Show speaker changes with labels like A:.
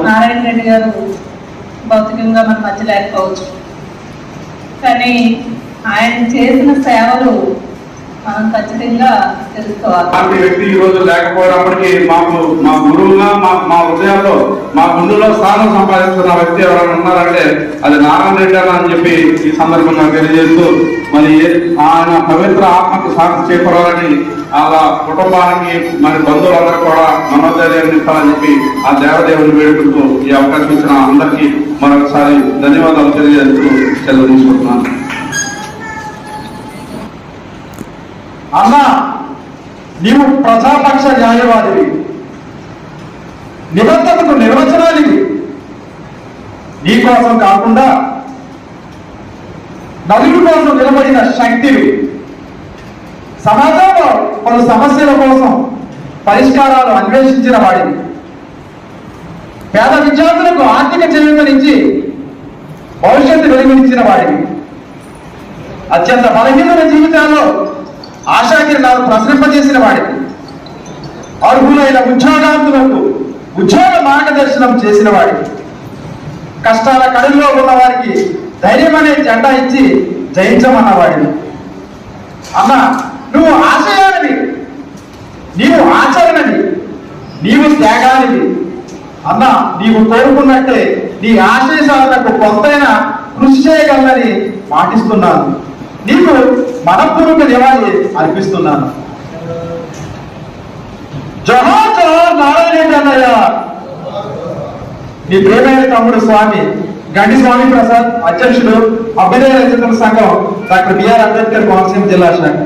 A: నారాయణ రెడ్డి గారు భౌతికంగా మన మధ్య లేకపోవచ్చు కానీ ఆయన చేసిన సేవలు మనం ఖచ్చితంగా తెలుసుకోవాలి.
B: అలాంటి వ్యక్తి ఈ రోజు లేకపోయినప్పటికీ మాకు మా గురువుగా మా మా హృదయాల్లో మా గుండెలో స్థానం సంపాదిస్తున్న వ్యక్తి ఎవరైనా ఉన్నారంటే అది నారాయణ రెడ్డి అని చెప్పి ఈ సందర్భంగా తెలియజేస్తూ మరి ఆయన పవిత్ర ఆత్మకు సాక్షి చేకూరాలని అలా కుటుంబానికి మరి బంధువులందరూ కూడా మనోధైర్యాన్ని ఇస్తారని చెప్పి ఆ దేవదేవుని వేడుకుంటూ ఈ అవకాశం ఇచ్చిన అందరికీ మరొకసారి ధన్యవాదాలు తెలియజేస్తూ సెలవు తీసుకుంటున్నాను.
C: అన్న నీవు ప్రజాపక్ష న్యాయవాదివి. నిబద్ధతకు నిర్వచనాలివి. నీ కోసం కాకుండా నలుగురి కోసం నిలబడిన శక్తివి. సమాజంలో పలు సమస్యల కోసం పరిష్కారాలు అన్వేషించిన వాడివి. పేద విద్యార్థులకు ఆర్థిక చేయూతనిచ్చి భవిష్యత్తు వెలుగునిచ్చిన వాడివి. అత్యంత బలహీనమైన జీవితాల్లో ఆశాకిరణాలు ప్రసరింపజేసిన వాడికి అర్హులైన ఉద్యోగాంతులకు ఉద్యోగ మార్గదర్శనం చేసిన వాడికి కష్టాల కడుల్లో ఉన్న వారికి ధైర్యం అనే జెండా ఇచ్చి జయించమన్న వాడిని అన్న నువ్వు ఆశయానివి. నీవు ఆచరణని నీవు త్యాగానివి. అన్న నీవు కోరుకున్నట్టే నీ ఆశయ సాధనకు కొంతైనా కృషి చేయగలనని పాటిస్తున్నాను నీకు మనపూర్వక నివాళి అర్పిస్తున్నాను. జోహార్ జోహార్ నారాయణ రెడ్డి అన్నయ్య నీ ప్రేమైన తమ్ముడు స్వామి గండి స్వామి ప్రసాద్ అధ్యక్షుడు అభ్యుదయ రచయితల సంఘం డాక్టర్ బిఆర్ అంబేద్కర్ కోనసీమ జిల్లా శాఖ.